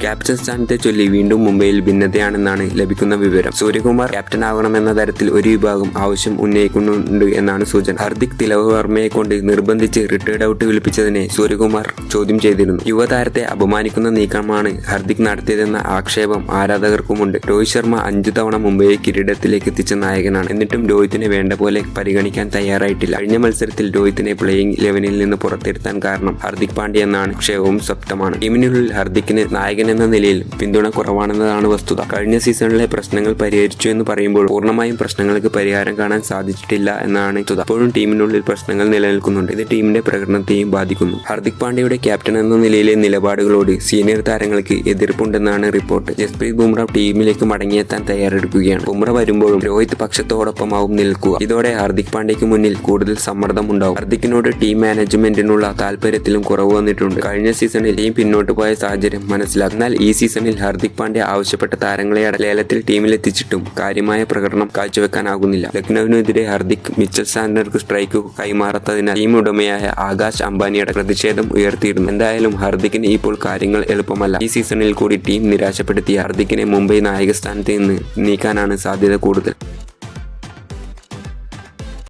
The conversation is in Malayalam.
ക്യാപ്റ്റൻ സ്ഥാനത്തെ ചൊല്ലി വീണ്ടും മുംബൈയിൽ ഭിന്നതയാണെന്നാണ് ലഭിക്കുന്ന വിവരം. സൂര്യകുമാർ ക്യാപ്റ്റൻ ആകണമെന്ന തരത്തിൽ ഒരു വിഭാഗം ആവശ്യം ഉന്നയിക്കുന്നുണ്ട് എന്നാണ് സൂചന. ഹർദിക് തിലവ് വർമ്മയെ കൊണ്ട് നിർബന്ധിച്ച് റിട്ടയർഡ് ഔട്ട് വിളിപ്പിച്ചതിനെ സൂര്യകുമാർ ചോദ്യം ചെയ്തിരുന്നു. യുവതാരത്തെ അപമാനിക്കുന്ന നീക്കമാണ് ഹർദിക് നടത്തിയതെന്ന ആക്ഷേപം ആരാധകർക്കുമുണ്ട്. രോഹിത് ശർമ്മ അഞ്ചു തവണ മുംബൈയെ കിരീടത്തിലേക്ക് എത്തിച്ച നായകനാണ്. എന്നിട്ടും രോഹിത്തിനെ വേണ്ട പോലെ പരിഗണിക്കാൻ തയ്യാറായിട്ടില്ല. കഴിഞ്ഞ മത്സരത്തിൽ രോഹിത്തിനെ പ്ലേയിങ് ഇലവനിൽ നിന്ന് പുറത്തിരുത്താൻ കാരണം ഹർദിക് പാണ്ഡ്യ എന്നാണ് ക്ഷേമവും സപ്തമാണ് ടീമിനുള്ളിൽ ഹർദിക്കിന് നായകൻ എന്ന നിലയിൽ പിന്തുണ കുറവാണെന്നതാണ് വസ്തുത. കഴിഞ്ഞ സീസണിലെ പ്രശ്നങ്ങൾ പരിഹരിച്ചു എന്ന് പറയുമ്പോൾ പൂർണമായും പ്രശ്നങ്ങൾക്ക് പരിഹാരം കാണാൻ സാധിച്ചിട്ടില്ല എന്നാണ് വസ്തുത. അപ്പോഴും ടീമിനുള്ളിൽ പ്രശ്നങ്ങൾ നിലനിൽക്കുന്നുണ്ട്. ഇത് ടീമിന്റെ പ്രകടനത്തെയും ബാധിക്കുന്നു. ഹർദിക് പാണ്ഡ്യയുടെ ക്യാപ്റ്റൻ എന്ന നിലയിലെ നിലപാടുകളോട് സീനിയർ താരങ്ങൾക്ക് എതിർപ്പുണ്ടെന്നാണ് റിപ്പോർട്ട്. ജസ്പ്രീത് ബുംറ ടീമിലേക്ക് മടങ്ങിയെത്താൻ തയ്യാറെടുക്കുകയാണ്. ബുംറ വരുമ്പോഴും രോഹിത് പക്ഷത്തോടൊപ്പമാവും നിൽക്കുക. ഇതോടെ ഹാർദിക് പാണ്ഡ്യയ്ക്ക് മുന്നിൽ കൂടുതൽ സമ്മർദ്ദം സമ്മർദ്ദമുണ്ടാവും. ഹർദിക്കിനോട് ടീം മാനേജ്മെന്റിനുള്ള താല്പര്യത്തിലും കുറവ് വന്നിട്ടുണ്ട്. കഴിഞ്ഞ സീസണിൽ ടീം പിന്നോട്ട് പോയ സാഹചര്യം മനസ്സിലാക്കി എന്നാൽ ഈ സീസണിൽ ഹാർദിക് പാണ്ഡ്യ ആവശ്യപ്പെട്ട താരങ്ങളെ ലേലത്തിൽ ടീമിലെത്തിച്ചിട്ടും കാര്യമായ പ്രകടനം കാഴ്ചവെക്കാനാകുന്നില്ല. ലക്നൌവിനെതിരെ ഹാർദിക് മിച്ചൽ സാൻഡർക്ക് സ്ട്രൈക്ക് കൈമാറാത്തതിനാൽ ടീം ഉടമയായ ആകാശ് അംബാനിയുടെ പ്രതിഷേധം ഉയർത്തിയിരുന്നു. എന്തായാലും ഹാർദിക്കിന് ഇപ്പോൾ കാര്യങ്ങൾ എളുപ്പമല്ല. ഈ സീസണിൽ കൂടി ടീം നിരാശപ്പെടുത്തി ഹാർദിക്കിനെ മുംബൈ നായകസ്ഥാനത്ത് നിന്ന് നീക്കാനാണ് സാധ്യത കൂടുതൽ.